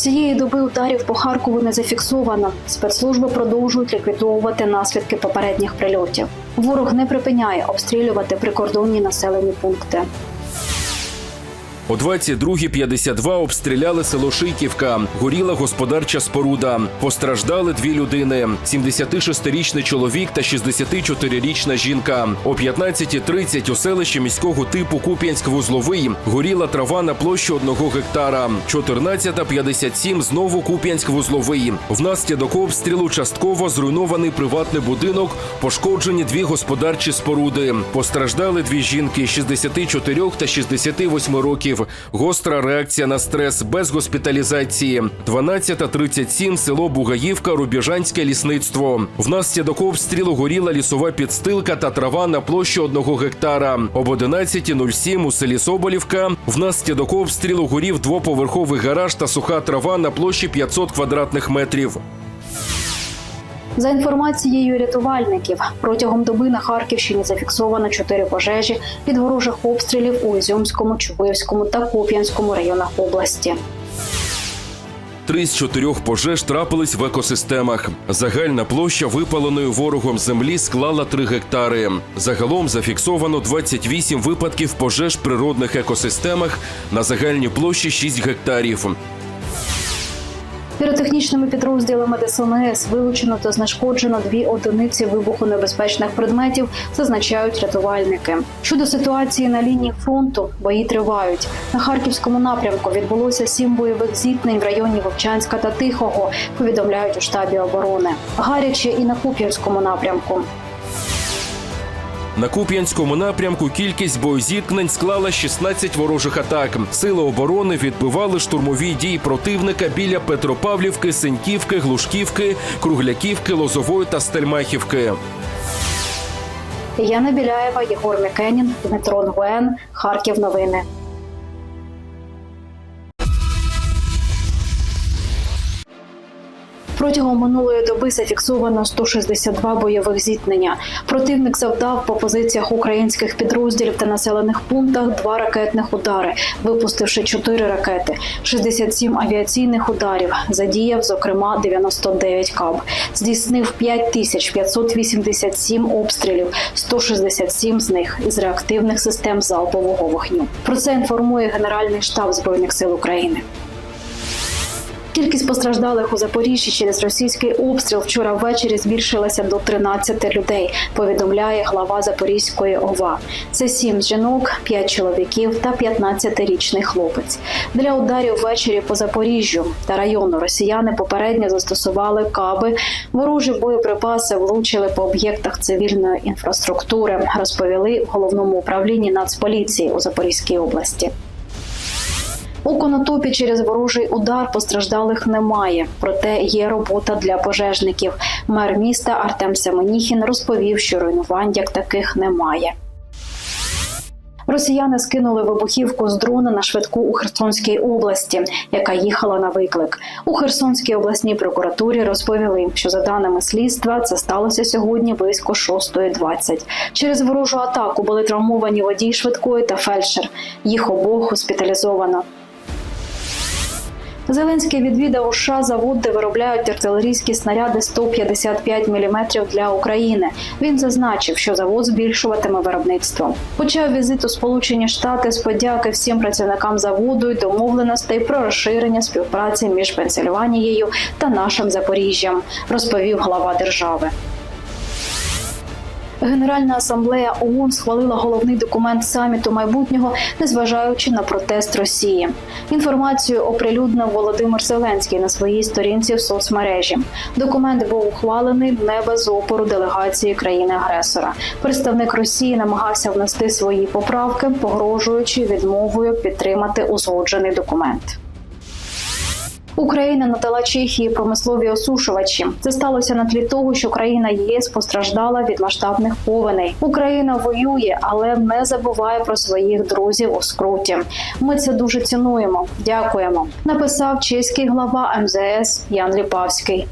Цієї доби ударів по Харкову не зафіксовано. Спецслужби продовжують ліквідовувати наслідки попередніх прильотів. Ворог не припиняє обстрілювати прикордонні населені пункти. О 22.52 обстріляли село Шийківка. Горіла господарча споруда. Постраждали дві людини: 76-річний чоловік та 64-річна жінка. О 15.30 у селищі міського типу Куп'янськ-Вузловий горіла трава на площі одного гектара. 14.57 знову Куп'янськ-Вузловий. Внаслідок обстрілу частково зруйнований приватний будинок, пошкоджені дві господарчі споруди. Постраждали дві жінки 64 та 68 років. Гостра реакція на стрес без госпіталізації. 12.37 село Бугаївка, Рубіжанське лісництво. Внаслідок обстрілу горіла лісова підстилка та трава на площі одного гектара. Об 11.07 у селі Соболівка внаслідок обстрілу горів двоповерховий гараж та суха трава на площі 500 квадратних метрів. За інформацією рятувальників, протягом доби на Харківщині зафіксовано чотири пожежі від ворожих обстрілів у Ізюмському, Чубивському та Куп'янському районах області. Три з чотирьох пожеж трапились в екосистемах. Загальна площа випаленої ворогом землі склала 3 гектари. Загалом зафіксовано 28 випадків пожеж в природних екосистемах на загальній площі 6 гектарів. Піротехнічними підрозділами ДСНС вилучено та знешкоджено дві одиниці вибухонебезпечних предметів, зазначають рятувальники. Щодо ситуації на лінії фронту, бої тривають. На харківському напрямку відбулося сім бойових зіткнень в районі Вовчанська та Тихого. Повідомляють у штабі оборони. Гаряче і на Куп'янському напрямку. На Куп'янському напрямку кількість боєзіткнень склала 16 ворожих атак. Сили оборони відбивали штурмові дії противника біля Петропавлівки, Сеньківки, Глушківки, Кругляківки, Лозової та Стельмахівки. Яна Біляєва, Єгор Мікенін, Дмитро Нгуен, Харків. Новини. Протягом минулої доби зафіксовано 162 бойових зіткнення. Противник завдав по позиціях українських підрозділів та населених пунктах два ракетних удари, випустивши 4 ракети, 67 авіаційних ударів. Задіяв, зокрема, 99 каб. Здійснив 5587 обстрілів, 167 з них із реактивних систем залпового вогню. Про це інформує Генеральний штаб збройних сил України. Кількість постраждалих у Запоріжжі через російський обстріл вчора ввечері збільшилася до 13 людей. Повідомляє глава Запорізької ОВА. Це 7 жінок, 5 чоловіків та 15-річний хлопець. Для ударів ввечері по Запоріжжю та району росіяни попередньо застосували каби. Ворожі боєприпаси влучили по об'єктах цивільної інфраструктури. Розповіли в головному управлінні Нацполіції у Запорізькій області. У Конотопі через ворожий удар постраждалих немає, проте є робота для пожежників. Мер міста Артем Семеніхін розповів, що руйнувань як таких немає. Росіяни скинули вибухівку з дрона на швидку у Херсонській області, яка їхала на виклик. У Херсонській обласній прокуратурі розповіли, що за даними слідства це сталося сьогодні близько 6.20. Через ворожу атаку були травмовані водій швидкої та фельдшер. Їх обох госпіталізовано. Зеленський відвідав у США завод, де виробляють артилерійські снаряди 155 мм для України. Він зазначив, що завод збільшуватиме виробництво. Почав візит у Сполучені Штати з подяки всім працівникам заводу й домовленостей про розширення співпраці між Пенсильванією та нашим Запоріжжям, розповів глава держави. Генеральна асамблея ООН схвалила головний документ саміту майбутнього, незважаючи на протест Росії. Інформацію оприлюднив Володимир Зеленський на своїй сторінці в соцмережі. Документ був ухвалений не без опору делегації країни-агресора. Представник Росії намагався внести свої поправки, погрожуючи відмовою підтримати узгоджений документ. Україна надала Чехії промислові осушувачі. Це сталося на тлі того, що країна ЄС постраждала від масштабних повеней. Україна воює, але не забуває про своїх друзів у скруті. Ми це дуже цінуємо. Дякуємо. Написав чеський глава МЗС Ян Ліпавський.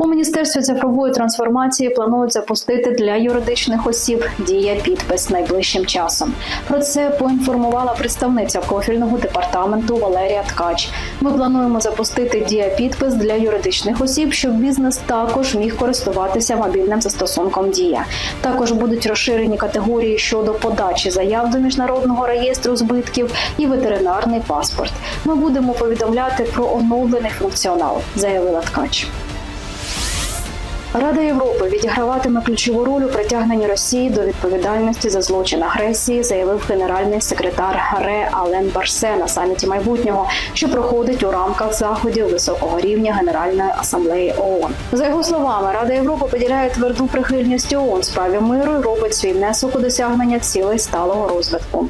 У міністерстві цифрової трансформації планують запустити для юридичних осіб дія підпис найближчим часом. Про це поінформувала представниця профільного департаменту Валерія Ткач. Ми плануємо запустити дія підпис для юридичних осіб, щоб бізнес також міг користуватися мобільним застосунком Дія. Також будуть розширені категорії щодо подачі заяв до міжнародного реєстру збитків і ветеринарний паспорт. Ми будемо повідомляти про оновлений функціонал, заявила Ткач. Рада Європи відіграватиме ключову роль у притягненні Росії до відповідальності за злочин агресії, заявив генеральний секретар ГАРЕ Ален Барсе на саміті майбутнього, що проходить у рамках заходів високого рівня Генеральної асамблеї ООН. За його словами, Рада Європи поділяє тверду прихильність ООН справі миру і робить свій внесок у досягнення цілей сталого розвитку.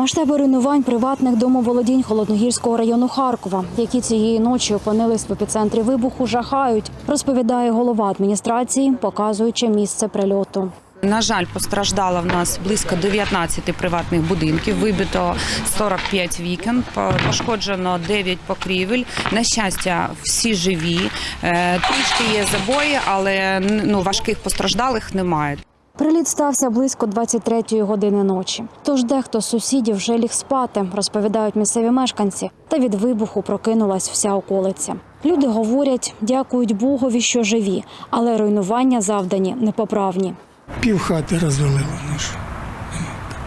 Масштаби руйнувань приватних домоволодінь Холодногірського району Харкова, які цієї ночі опинились в епіцентрі вибуху, жахають, розповідає голова адміністрації, показуючи місце прильоту. На жаль, постраждало в нас близько 19 приватних будинків. Вибито 45 вікон, по- пошкоджено 9 покрівель. На щастя, всі живі. Е, Трішки є забої, але ну важких постраждалих немає. Приліт стався близько 23-ї години ночі. Тож дехто з сусідів вже ліг спати, розповідають місцеві мешканці. Та від вибуху прокинулась вся околиця. Люди говорять, дякують Богові, що живі, але руйнування завдані непоправні. Пів хати розвалило. Ну.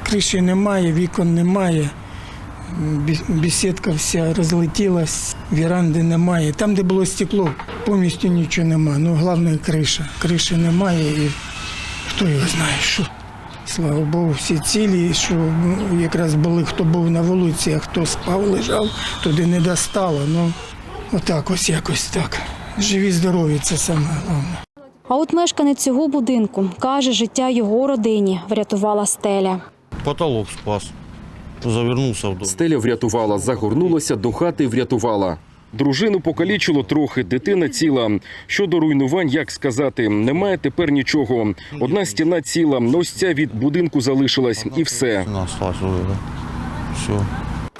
Криші немає, вікон немає. Бесідка вся розлетілась, віранди немає. Там, де було стекло, повністю нічого немає. Ну, головне криша. Криші немає і хто його знає, що. Слава Богу, всі цілі, що ну, якраз були, хто був на вулиці, а хто спав, лежав, туди не достало. Ну, отак ось якось так. Живі, здорові, це саме головне. А от мешканець цього будинку каже, життя його родині врятувала стеля. Потолок спас. Завернувся в дом. Стеля врятувала, загорнулася до хати, врятувала. Дружину покалічило трохи, дитина ціла. Щодо руйнувань, як сказати, немає тепер нічого. Одна стіна ціла, ось ця від будинку залишилась, і все.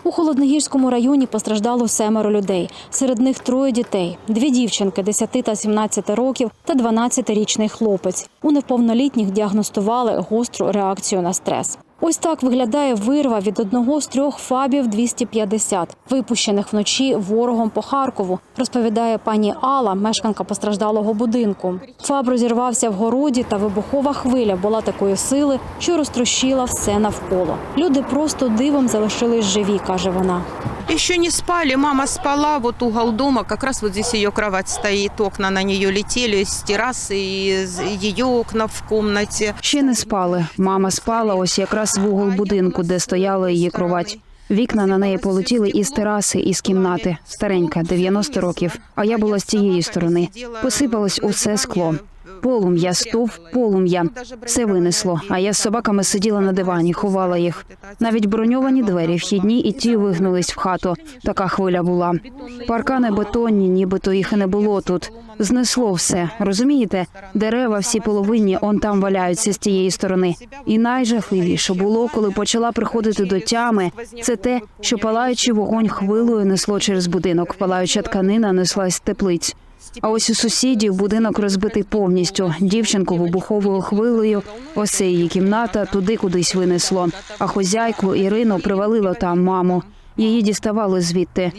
У Холодногірському районі постраждало семеро людей. Серед них троє дітей: дві дівчинки 10 та 17 років та 12-річний хлопець. У неповнолітніх діагностували гостру реакцію на стрес. Ось так виглядає вирва від одного з трьох фабів 250, випущених вночі ворогом по Харкову, розповідає пані Алла, мешканка постраждалого будинку. Фаб розірвався в городі, та вибухова хвиля була такої сили, що розтрощила все навколо. Люди просто дивом залишились живі, каже вона. Еще не спали, мама спала, вот угол дома, как раз вот здесь ее кровать стоит, окна на нее летели с террасы, и ее окна в комнате. Ще не спали. Мама спала ось якраз в угол будинку, де стояла її кровать. Вікна на неї полетіли із тераси, із кімнати. Старенька, 90 років. А я була з цієї сторони. Посипалось усе скло. Полум'я, стовп, полум'я. Все винесло. А я з собаками сиділа на дивані, ховала їх. Навіть броньовані двері вхідні і ті вигнулись в хату. Така хвиля була. Паркани бетонні, нібито їх і не було тут. Знесло все. Розумієте? Дерева всі половинні он там валяються з тієї сторони. І найжахливіше було, коли почала приходити до тями. Це те, що палаючий вогонь хвилою несло через будинок. Палаюча тканина неслась теплиць. А ось у сусідів будинок розбитий повністю. Дівчинку вибуховою хвилею. Ось це її кімната туди кудись винесло. А хозяйку Ірину привалило там маму. Її діставали звідти.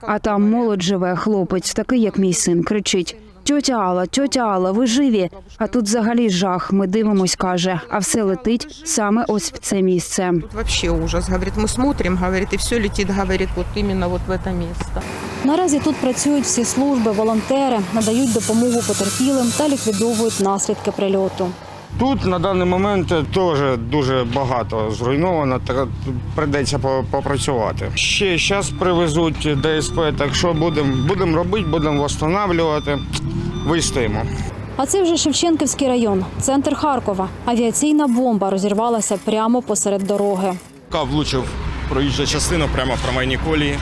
А там молодь живе, хлопець, такий як мій син, кричить: Тьотя Алла, тьотя Алла, ви живі? А тут взагалі жах. Ми дивимось, каже, а все летить саме ось в це місце. Тут взагалі ужас, Говорить, ми смотрим, говорить, і все летить, говорить, от іменно от в це місце. Наразі тут працюють всі служби, волонтери, надають допомогу потерпілим та ліквідовують наслідки прильоту. Тут на даний момент теж дуже багато зруйновано, так прийдеться попрацювати. Ще зараз привезуть ДСП, так що будемо будем робити, будемо встановлювати, вистоїмо. А це вже Шевченківський район, центр Харкова. Авіаційна бомба розірвалася прямо посеред дороги. Влучив проїжджа частина прямо в трамвайній колії.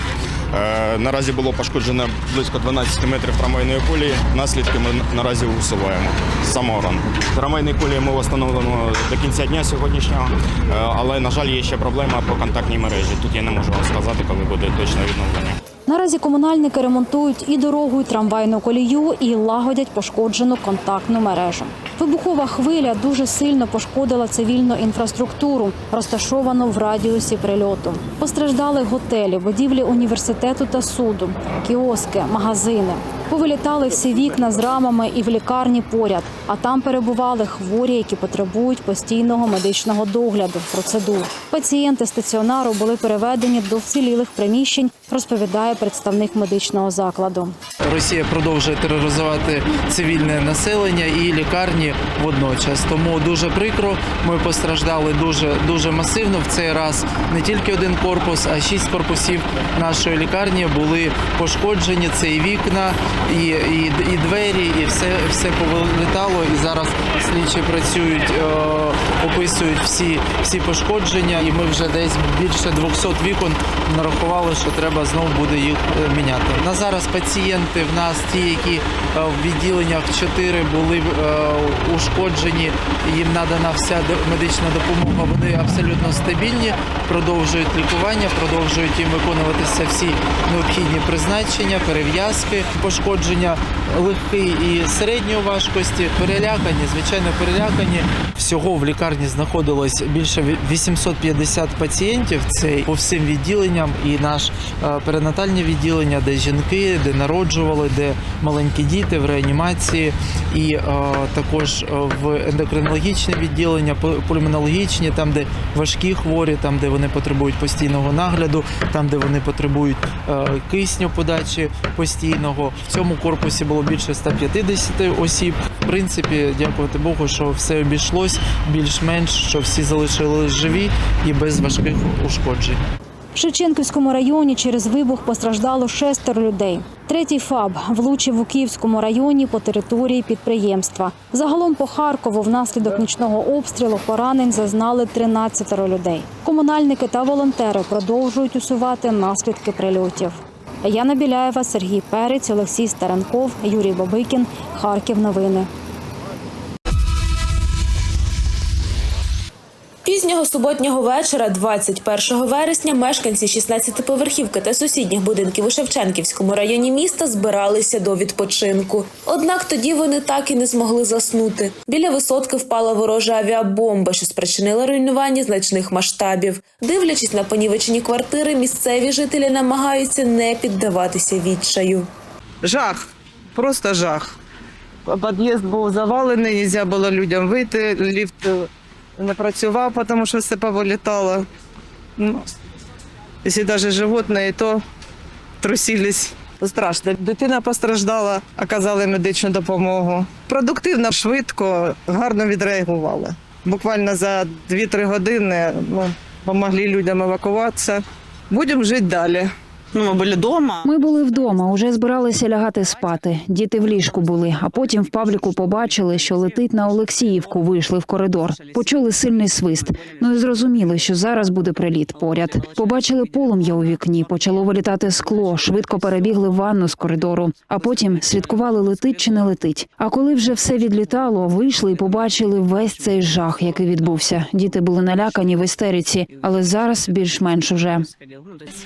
Е, наразі було пошкоджено близько 12 метрів трамвайної колії. Наслідки ми наразі усуваємо з самого ранку. Трамвайні колії ми встановлено до кінця дня сьогоднішнього, е, але на жаль, є ще проблема по контактній мережі. Тут я не можу вам сказати, коли буде точне відновлення. Наразі комунальники ремонтують і дорогу, і трамвайну колію, і лагодять пошкоджену контактну мережу. Вибухова хвиля дуже сильно пошкодила цивільну інфраструктуру, розташовану в радіусі прильоту. Постраждали готелі, будівлі університету та суду, кіоски, магазини. Повилітали всі вікна з рамами і в лікарні поряд. А там перебували хворі, які потребують постійного медичного догляду, процедур. Пацієнти стаціонару були переведені до вцілілих приміщень, розповідає представник медичного закладу. Росія продовжує тероризувати цивільне населення і лікарні водночас. Тому дуже прикро. Ми постраждали дуже дуже масивно. В цей раз не тільки один корпус, а шість корпусів нашої лікарні були пошкоджені. Це і вікна, і, і, і двері, і все, все повилітало. І зараз слідчі працюють, е, описують всі, всі пошкодження. І ми вже десь більше 200 вікон нарахували, що треба знову буде їх е, міняти. На зараз пацієнти в нас ті, які е, в відділеннях 4 були е, ушкоджені, їм надана вся медична допомога. Вони абсолютно стабільні, продовжують лікування, продовжують їм виконуватися всі необхідні призначення, перев'язки, пошкодження легкі і середньої важкості, перелякані, звичайно, перелякані. Всього в лікарні знаходилось більше ві- 850 пацієнтів. Це по всім відділенням, і наш е, перинатальне відділення, де жінки, де народжували, де маленькі діти в реанімації, і е, також е, в ендокринологічне відділення, пульмонологічні, там, де важкі хворі, там, де вони потребують постійного нагляду, там, де вони потребують е, кисню подачі постійного. В цьому корпусі було більше 150 осіб. В принципі, дякувати Богу, що все обійшлось більш-менш, що всі залишились живі і без важких ушкоджень. В Шевченківському районі через вибух постраждало шестеро людей. Третій ФАБ влучив у Київському районі по території підприємства. Загалом по Харкову внаслідок нічного обстрілу поранень зазнали 13 людей. Комунальники та волонтери продовжують усувати наслідки прильотів. Яна Біляєва, Сергій Перець, Олексій Старенков, Юрій Бабикін. Харків. Новини. Пізнього суботнього вечора, 21 вересня, мешканці 16-поверхівки та сусідніх будинків у Шевченківському районі міста збиралися до відпочинку. Однак тоді вони так і не змогли заснути. Біля висотки впала ворожа авіабомба, що спричинила руйнування значних масштабів. Дивлячись на понівечені квартири, місцеві жителі намагаються не піддаватися відчаю. Жах, просто жах. Під'їзд був завалений, не було людям вийти, ліфт не працював, тому що все повилітало. Ну, якщо навіть животні, то трусились. Страшно. Дитина постраждала, оказали медичну допомогу. Продуктивно, швидко, гарно відреагували. Буквально за 2-3 години ну, допомогли людям евакуватися. Будемо жити далі. Ну, ми були вдома. Ми були вдома, уже збиралися лягати спати. Діти в ліжку були, а потім в пабліку побачили, що летить на Олексіївку. Вийшли в коридор. Почули сильний свист. Ну і зрозуміли, що зараз буде приліт поряд. Побачили полум'я у вікні, почало вилітати скло. Швидко перебігли в ванну з коридору. А потім слідкували, летить чи не летить. А коли вже все відлітало, вийшли і побачили весь цей жах, який відбувся. Діти були налякані в істериці, але зараз більш-менш уже.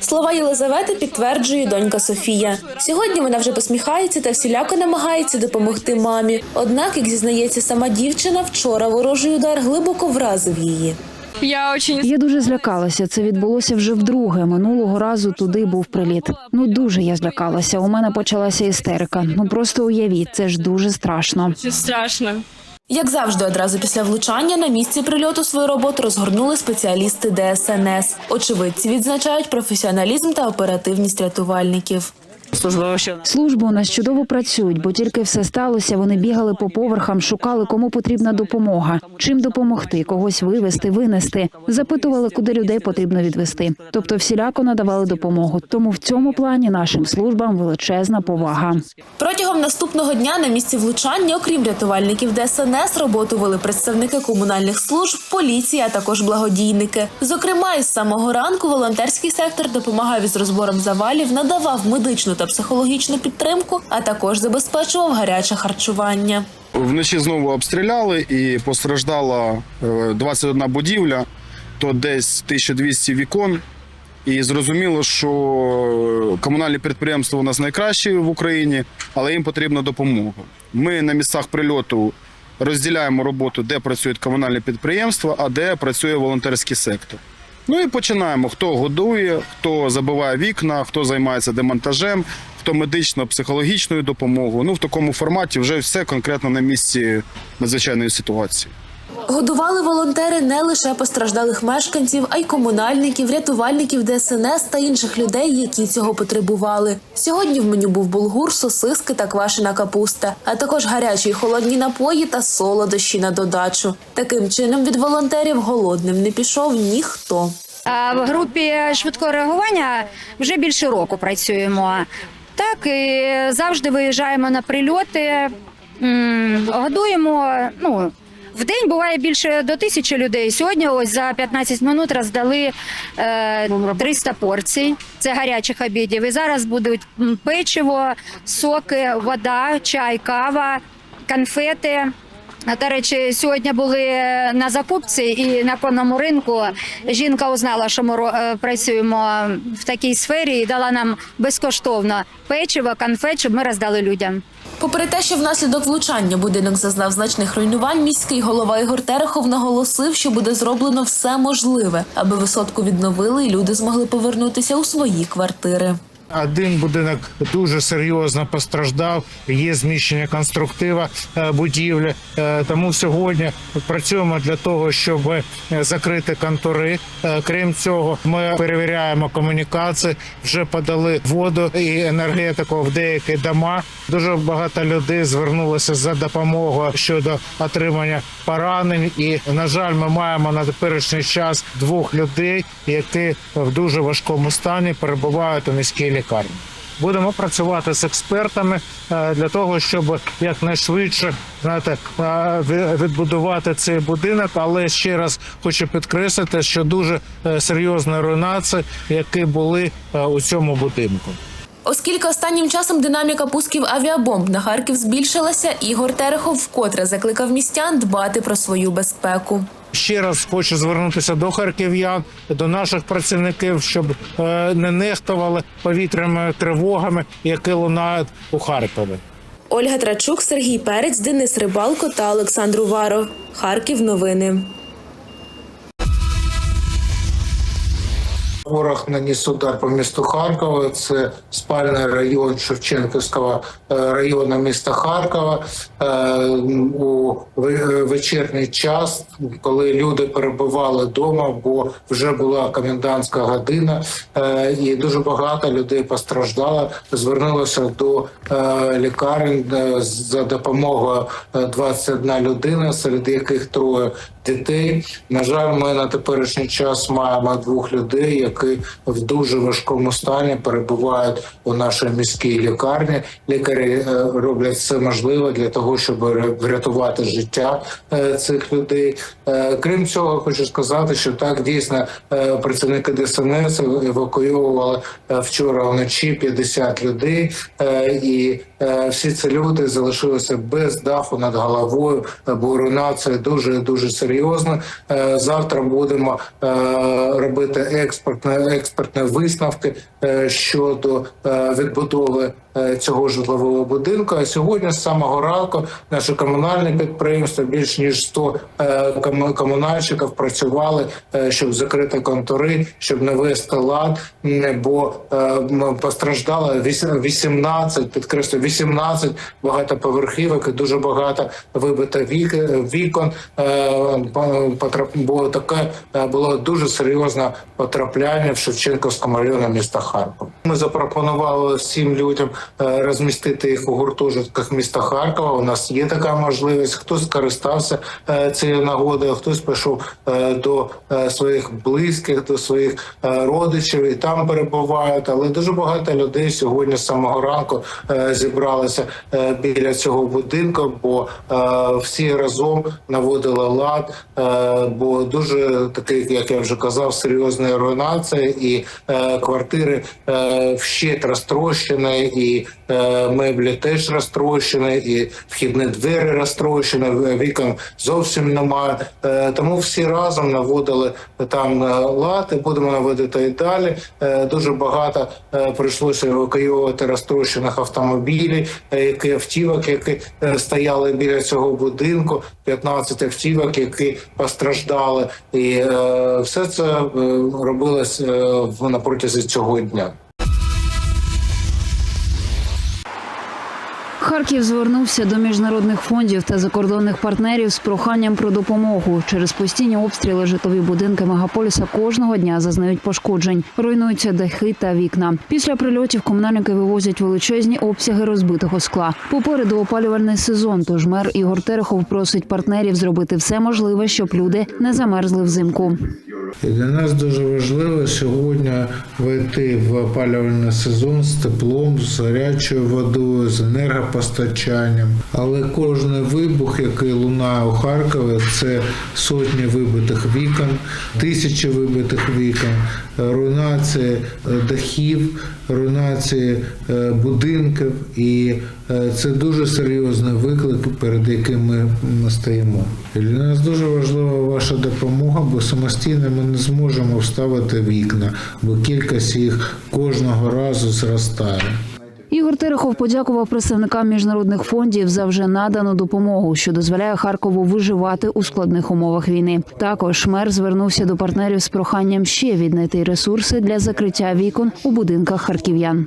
Слова Єлизавети підтверджує донька Софія. Сьогодні вона вже посміхається та всіляко намагається допомогти мамі. Однак, як зізнається сама дівчина, вчора ворожий удар глибоко вразив її. Я очень Я дуже злякалася. Це відбулося вже вдруге. Минулого разу туди був приліт. Ну дуже я злякалася. У мене почалася істерика. Ну просто уявіть, це ж дуже страшно. страшно. Як завжди, одразу після влучання на місці прильоту свою роботу розгорнули спеціалісти ДСНС. Очевидці відзначають професіоналізм та оперативність рятувальників. Служба Служби у нас чудово працюють, бо тільки все сталося. Вони бігали по поверхам, шукали, кому потрібна допомога, чим допомогти, когось вивезти, винести. Запитували, куди людей потрібно відвести. Тобто всіляко надавали допомогу. Тому в цьому плані нашим службам величезна повага. Протягом наступного дня на місці влучання, окрім рятувальників ДСНС, роботу вели представники комунальних служб, поліції, а також благодійники. Зокрема, із самого ранку волонтерський сектор допомагав із розбором завалів, надавав медичну та психологічну підтримку, а також забезпечував гаряче харчування. Вночі знову обстріляли і постраждала е, 21 будівля, то десь 1200 вікон І зрозуміло, що комунальні підприємства у нас найкращі в Україні, але їм потрібна допомога. Ми на місцях прильоту розділяємо роботу, де працюють комунальні підприємства, а де працює волонтерський сектор. Ну і починаємо: хто годує, хто забиває вікна, хто займається демонтажем, хто медично-психологічною допомогою. Ну в такому форматі вже все конкретно на місці надзвичайної ситуації. Годували волонтери не лише постраждалих мешканців, а й комунальників, рятувальників ДСНС та інших людей, які цього потребували. Сьогодні в меню був булгур, сосиски та квашена капуста, а також гарячі холодні напої та солодощі на додачу. Таким чином від волонтерів голодним не пішов ніхто. В групі швидкого реагування вже більше року працюємо. Так і завжди виїжджаємо на прильоти, годуємо. Ну в день буває більше до тисячі людей. Сьогодні ось за 15 минут роздали е, 300 порцій. Це гарячих обідів. І зараз будуть печиво, соки, вода, чай, кава, конфети. До речі, сьогодні були на закупці і на конному ринку. Жінка узнала, що ми е, працюємо в такій сфері і дала нам безкоштовно печиво, конфет, щоб ми роздали людям. Попри те, що внаслідок влучання будинок зазнав значних руйнувань, міський голова Ігор Терехов наголосив, що буде зроблено все можливе, аби висотку відновили і люди змогли повернутися у свої квартири. Один будинок дуже серйозно постраждав. Є зміщення конструктива е, будівлі. Е, Тому сьогодні працюємо для того, щоб е, закрити контори. Крім цього, ми перевіряємо комунікації. Вже подали воду і енергетику в деякі дома. Дуже багато людей звернулося за допомогою щодо отримання поранень. І на жаль, ми маємо на теперішній час двох людей, які в дуже важкому стані перебувають у міській лікарні. Будемо працювати з експертами е, для того, щоб якнайшвидше знаєте, е, відбудувати цей будинок. Але ще раз хочу підкреслити, що дуже е, серйозні руйнації, які були у цьому будинку. Оскільки останнім часом динаміка пусків авіабомб на Харків збільшилася, Ігор Терехов вкотре закликав містян дбати про свою безпеку. Ще раз хочу звернутися до харків'ян, до наших працівників, щоб е, не нехтували повітряними тривогами, які лунають у Харкові. Ольга Трачук, Сергій Перець, Денис Рибалко та Олександр Уваров. Харків новини. Ворог наніс удар по місту Харкова. Це спальний район Шевченківського е, району міста Харкова Е, у вечірній час, коли люди перебували вдома, бо вже була комендантська година, е, і дуже багато людей постраждало. Звернулося до е, лікарень е, за допомогою е, 21 людина, серед яких троє дітей. На жаль, ми на теперішній час маємо двох людей, які в дуже важкому стані перебувають у нашій міській лікарні. Лікарі е, роблять все можливе для того, щоб врятувати життя е, цих людей. Е, Крім цього, хочу сказати, що так дійсно працівники ДСНС евакуювали вчора вночі 50 людей, і всі ці люди залишилися без даху над головою, бо руйнація дуже дуже серйозна. Е, Завтра будемо робити експертне експертні висновки е, щодо е, відбудови е, цього житлового будинку. А сьогодні з самого ранку наше комунальне підприємство більш ніж 100 е, комунальщиків працювали, щоб закрити контори, щоб навести лад, М, бо постраждало віс- 18, підкреслю 18 багатоповерхівок і дуже багато вибито вік- вікон. Бо таке було дуже серйозне потрапляння в Шевченківському районі міста Харкова. Ми запропонували всім людям е, розмістити їх у гуртожитках міста Харкова. У нас є така можливість. Хтось скористався е, цією нагодою, хтось пішов е, до своїх близьких, до своїх родичів і там перебувають. Але дуже багато людей сьогодні з самого ранку зібралися біля цього будинку, бо всі разом наводили лад, бо дуже такий, як я вже казав, серйозний руйнації. Руйнація, і е, квартири е, вщент розтрощені, і е, меблі теж розтрощені, і вхідні двері розтрощені, вікон зовсім немає. Е, тому всі разом наводили там е, лад і будемо наводити і далі. Е, дуже багато е, прийшлося евакуювати розтрощених автомобілів, е, які автівок, які е, стояли біля цього будинку, 15 автівок, які постраждали, і е, все це е, робилось е, в- на протязі цього дня. Харків звернувся до міжнародних фондів та закордонних партнерів з проханням про допомогу. Через постійні обстріли житлові будинки мегаполіса кожного дня зазнають пошкоджень, руйнуються дахи та вікна. Після прильотів комунальники вивозять величезні обсяги розбитого скла. Попереду опалювальний сезон. Тож мер Ігор Терехов просить партнерів зробити все можливе, щоб люди не замерзли взимку. І для нас дуже важливо сьогодні вийти в опалювальний сезон з теплом, з гарячою водою, з енергопостачанням. Але кожен вибух, який лунає у Харкові, це сотні вибитих вікон, тисячі вибитих вікон, руйнації е, дахів, руйнації е, будинків. І е, це дуже серйозний виклик, перед яким ми стоїмо. І для нас дуже важлива ваша допомога, бо самостійно ми не зможемо вставити вікна, бо кількість їх кожного разу зростає. Ігор Терехов подякував представникам міжнародних фондів за вже надану допомогу, що дозволяє Харкову виживати у складних умовах війни. Також мер звернувся до партнерів з проханням ще віднайти ресурси для закриття вікон у будинках харків'ян.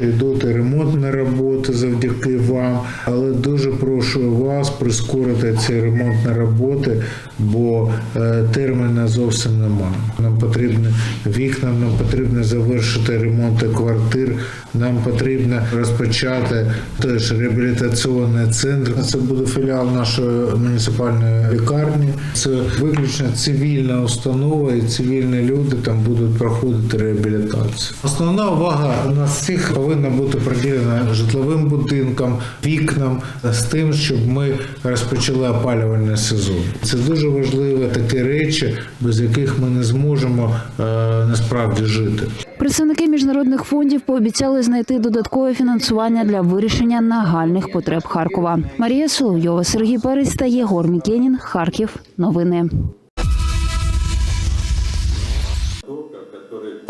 Йдуть ремонтні роботи завдяки вам, але дуже прошу вас прискорити ці ремонтні роботи, бо е, терміна зовсім немає. Нам потрібні вікна, нам потрібно завершити ремонти квартир, нам потрібно розпочати теж реабілітаційний центр. Це буде філіал нашої муніципальної лікарні. Це виключно цивільна установа, і цивільні люди там будуть проходити реабілітацію. Основна увага у нас всіх повинна бути приділена житловим будинкам, вікнам з тим, щоб ми розпочали опалювальний сезон. Це дуже важливі такі речі, без яких ми не зможемо е, насправді жити. Представники міжнародних фондів пообіцяли знайти додаткове фінансування для вирішення нагальних потреб Харкова. Марія Соловйова, Сергій Перець та Єгор Мікенін. Харків. Новини.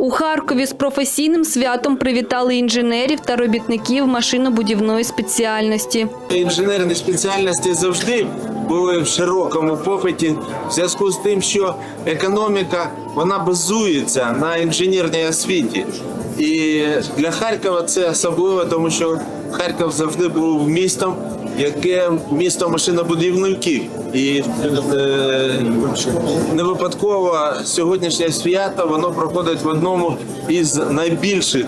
У Харкові з професійним святом привітали інженерів та робітників машинобудівної спеціальності. Інженерні спеціальності завжди були в широкому попиті в зв'язку з тим, що економіка вона базується на інженерній освіті. І для Харкова це особливо, тому що Харків завжди був містом, яке місто машинобудівників. І е, не випадково сьогоднішнє свято воно проходить в одному із найбільших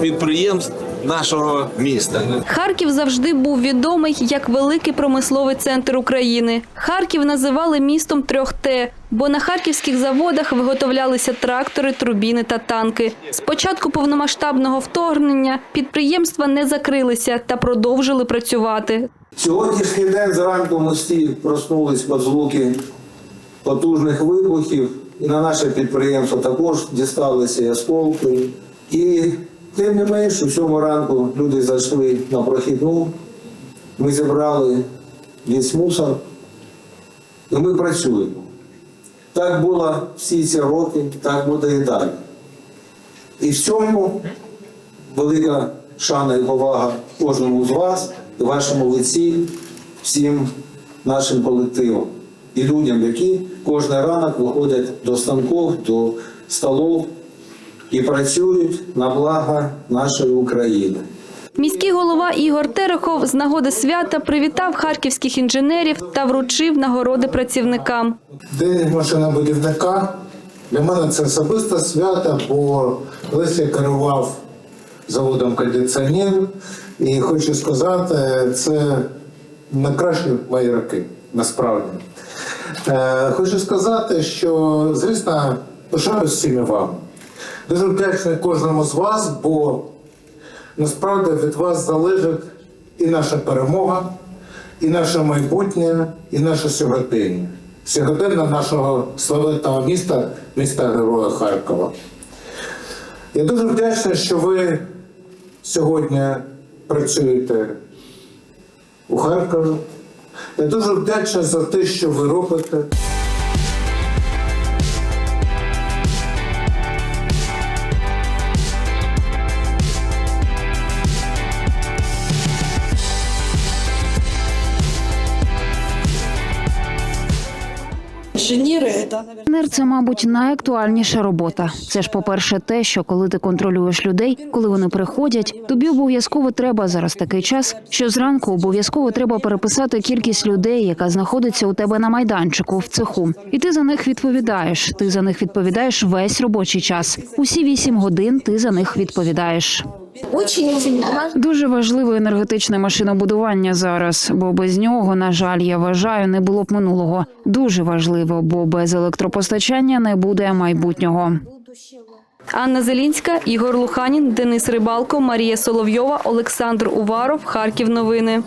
підприємств нашого міста. Харків завжди був відомий як великий промисловий центр України. Харків називали містом трьох Т, бо на харківських заводах виготовлялися трактори, турбіни та танки. З початку повномасштабного вторгнення підприємства не закрилися та продовжили працювати. Сьогоднішній день зранку ми всі проснулись під звуки потужних вибухів, і на наше підприємство також дісталися і осколки. І тим не менш, у сьому ранку люди зайшли на прохідну, ми зібрали весь мусор, і ми працюємо. Так було всі ці роки, так буде і далі. І в цьому велика шана і повага кожному з вас і вашому лиці, всім нашим колективам і людям, які кожен ранок виходять до станків, до столів і працюють на благо нашої України. Міський голова Ігор Терехов з нагоди свята привітав харківських інженерів та вручив нагороди працівникам. День машинобудівника для мене це особисте свято, бо колись я керував заводом кондиціонерів. І хочу сказати, це найкращі мої роки, насправді. Е, хочу сказати, що, звісно, пишаюсь всіми вами. Дуже вдячний кожному з вас, бо насправді від вас залежить і наша перемога, і наше майбутнє, і наше сьогодення. сьогодення нашого славетного міста, міста Героя Харкова. Я дуже вдячний, що ви сьогодні працюєте у Харкові. Я дуже вдячний за те, що ви робите. Інженер – це, мабуть, найактуальніша робота. Це ж, по-перше, те, що коли ти контролюєш людей, коли вони приходять, тобі обов'язково треба зараз такий час, що зранку обов'язково треба переписати кількість людей, яка знаходиться у тебе на майданчику в цеху, і ти за них відповідаєш. Ти за них відповідаєш весь робочий час. Усі вісім годин ти за них відповідаєш. Дуже важливе енергетичне машинобудування зараз, бо без нього, на жаль, я вважаю, не було б минулого. Дуже важливо, бо без електропостачання не буде майбутнього. Анна Зелінська, Ігор Луханін, Денис Рибалко, Марія Соловйова, Олександр Уваров. Харків. Новини.